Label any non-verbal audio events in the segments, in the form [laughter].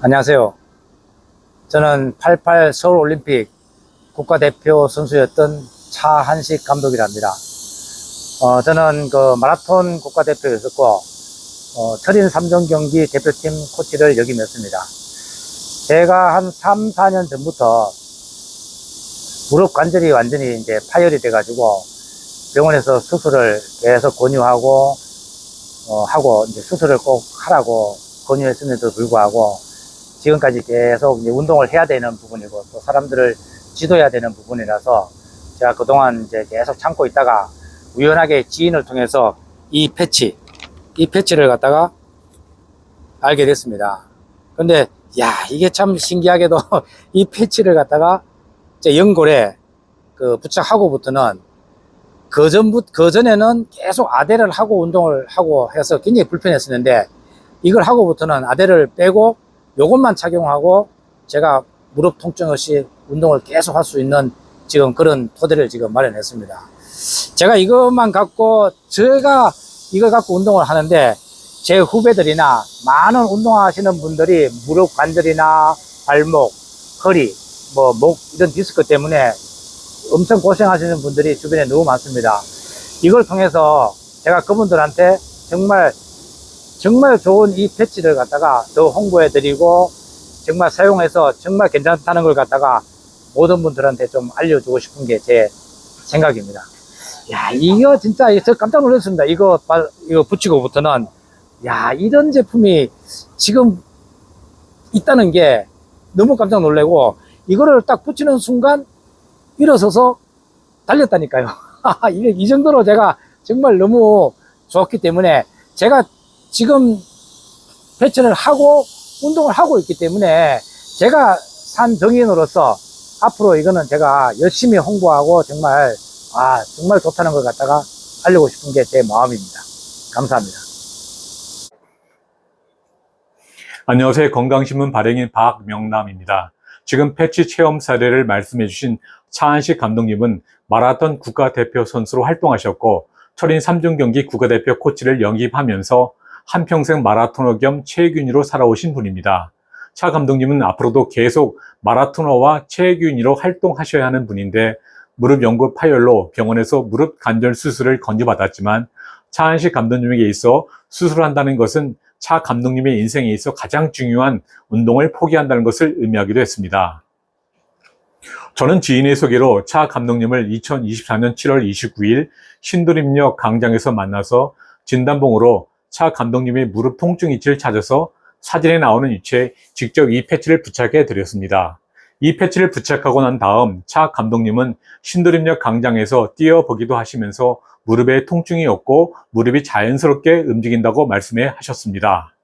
안녕하세요. 저는 88 서울올림픽 국가대표 선수였던 차한식 감독이랍니다. 어, 저는 그 마라톤 국가대표였었고, 어, 철인 3종 경기 대표팀 코치를 역임했습니다. 제가 한 3, 4년 전부터 무릎 관절이 완전히 이제 파열이 돼가지고 병원에서 수술을 계속 권유하고, 어, 하고, 이제 수술을 꼭 하라고 권유했음에도 불구하고, 지금까지 계속 이제 운동을 해야 되는 부분이고 또 사람들을 지도해야 되는 부분이라서 제가 그동안 이제 계속 참고 있다가 우연하게 지인을 통해서 이 패치, 이 패치를 갖다가 알게 됐습니다. 근데 야 이게 참 신기하게도 [laughs] 이 패치를 갖다가 제 연골에 그 부착하고부터는 그 전부 그 전에는 계속 아대를 하고 운동을 하고 해서 굉장히 불편했었는데 이걸 하고부터는 아대를 빼고 요것만 착용하고 제가 무릎 통증 없이 운동을 계속 할 수 있는 지금 그런 토대를 지금 마련했습니다. 제가 이것만 갖고 제가 이걸 갖고 운동을 하는데 제 후배들이나 많은 운동하시는 분들이 무릎 관절이나 발목, 허리, 뭐 목 이런 디스크 때문에 엄청 고생하시는 분들이 주변에 너무 많습니다. 이걸 통해서 제가 그분들한테 정말 정말 좋은 이 패치를 갖다가 더 홍보해 드리고 정말 사용해서 정말 괜찮다는 걸 갖다가 모든 분들한테 좀 알려주고 싶은 게 제 생각입니다. 야, 이거 진짜 저 깜짝 놀랐습니다. 이거 바- 이거 붙이고부터는 야, 이런 제품이 지금 있다는 게 너무 깜짝 놀래고 이거를 딱 붙이는 순간 일어서서 달렸다니까요. 이게 [laughs] 이 정도로 제가 정말 너무 좋았기 때문에 제가 지금 패치를 하고 운동을 하고 있기 때문에 제가 산 정인으로서 앞으로 이거는 제가 열심히 홍보하고 정말 아 정말 좋다는 걸 갖다가 알리고 싶은 게 제 마음입니다. 감사합니다. 안녕하세요. 건강신문 발행인 박명남입니다. 지금 패치 체험 사례를 말씀해 주신 차한식 감독님은 마라톤 국가대표 선수로 활동하셨고 철인 3종 경기 국가대표 코치를 영입하면서 한평생 마라토너 겸 체육인으로 살아오신 분입니다. 차 감독님은 앞으로도 계속 마라토너와 체육인으로 활동하셔야 하는 분인데 무릎 연골 파열로 병원에서 무릎 관절 수술을 권유받았지만 차한식 감독님에게 있어 수술한다는 것은 차 감독님의 인생에 있어 가장 중요한 운동을 포기한다는 것을 의미하기도 했습니다. 저는 지인의 소개로 차 감독님을 2024년 7월 29일 신도림역 광장에서 만나서 진단봉으로 차 감독님의 무릎 통증 위치를 찾아서 사진에 나오는 위치에 직접 이 패치를 부착해 드렸습니다. 이 패치를 부착하고 난 다음 차 감독님은 신도림역 광장에서 뛰어보기도 하시면서 무릎에 통증이 없고 무릎이 자연스럽게 움직인다고 말씀해 하셨습니다.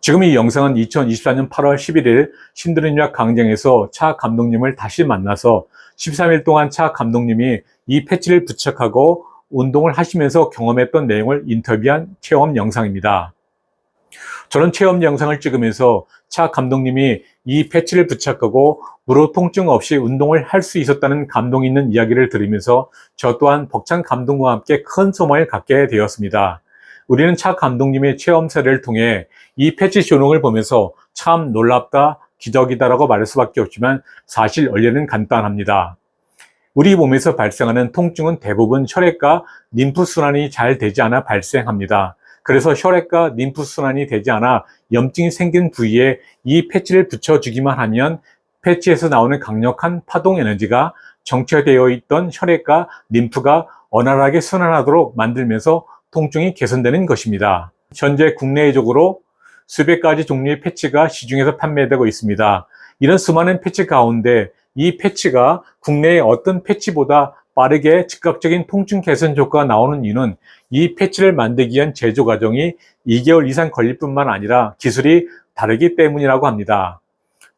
지금 이 영상은 2024년 8월 11일 신도림역 광장에서 차 감독님을 다시 만나서 13일 동안 차 감독님이 이 패치를 부착하고 운동을 하시면서 경험했던 내용을 인터뷰한 체험 영상입니다. 저는 체험 영상을 찍으면서 차 감독님이 이 패치를 부착하고 무릎 통증 없이 운동을 할 수 있었다는 감동 있는 이야기를 들으면서 저 또한 벅찬 감동과 함께 큰 소망을 갖게 되었습니다. 우리는 차 감독님의 체험 사례를 통해 이 패치 조롱을 보면서 참 놀랍다, 기적이다라고 말할 수밖에 없지만 사실 원리는 간단합니다. 우리 몸에서 발생하는 통증은 대부분 혈액과 림프 순환이 잘 되지 않아 발생합니다. 그래서 혈액과 림프 순환이 되지 않아 염증이 생긴 부위에 이 패치를 붙여주기만 하면 패치에서 나오는 강력한 파동 에너지가 정체되어 있던 혈액과 림프가 원활하게 순환하도록 만들면서 통증이 개선되는 것입니다. 현재 국내적으로 수백 가지 종류의 패치가 시중에서 판매되고 있습니다. 이런 수많은 패치 가운데 이 패치가 국내의 어떤 패치보다 빠르게 즉각적인 통증 개선 효과가 나오는 이유는 이 패치를 만들기 위한 제조 과정이 2개월 이상 걸릴 뿐만 아니라 기술이 다르기 때문이라고 합니다.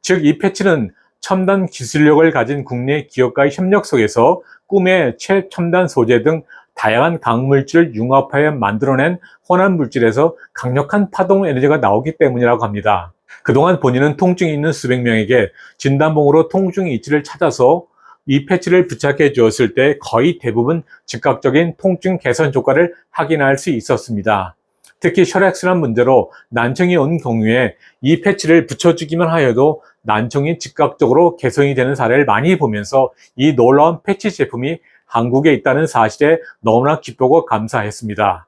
즉, 이 패치는 첨단 기술력을 가진 국내 기업과의 협력 속에서 꿈의 최첨단 소재 등 다양한 강물질을 융합하여 만들어낸 혼합 물질에서 강력한 파동 에너지가 나오기 때문이라고 합니다. 그동안 본인은 통증이 있는 수백 명에게 진단봉으로 통증 위치를 찾아서 이 패치를 부착해 주었을 때 거의 대부분 즉각적인 통증 개선 효과를 확인할 수 있었습니다. 특히 혈액순환 문제로 난청이 온 경우에 이 패치를 붙여주기만 하여도 난청이 즉각적으로 개선이 되는 사례를 많이 보면서 이 놀라운 패치 제품이 한국에 있다는 사실에 너무나 기쁘고 감사했습니다.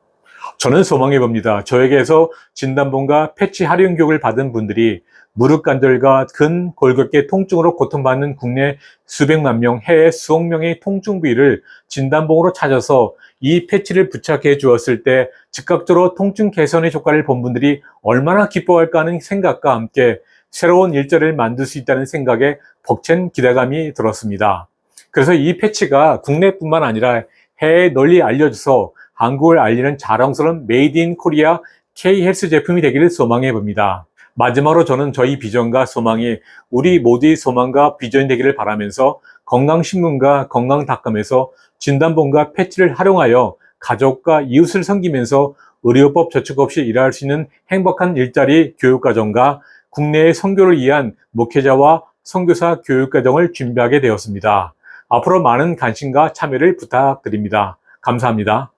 저는 소망해 봅니다. 저에게서 진단본과 패치 활용 교육을 받은 분들이 무릎 관절과 근 골격계 통증으로 고통받는 국내 수백만 명, 해외 수억 명의 통증 부위를 진단봉으로 찾아서 이 패치를 부착해 주었을 때 즉각적으로 통증 개선의 효과를 본 분들이 얼마나 기뻐할까 하는 생각과 함께 새로운 일자리를 만들 수 있다는 생각에 벅찬 기대감이 들었습니다. 그래서 이 패치가 국내뿐만 아니라 해외에 널리 알려져서 한국을 알리는 자랑스러운 메이드 인 코리아 K 헬스 제품이 되기를 소망해 봅니다. 마지막으로 저는 저희 비전과 소망이 우리 모두의 소망과 비전이 되기를 바라면서 건강신문과 건강닷컴에서 진단본과 패치를 활용하여 가족과 이웃을 섬기면서 의료법 저축 없이 일할 수 있는 행복한 일자리 교육과정과 국내의 선교를 위한 목회자와 선교사 교육과정을 준비하게 되었습니다. 앞으로 많은 관심과 참여를 부탁드립니다. 감사합니다.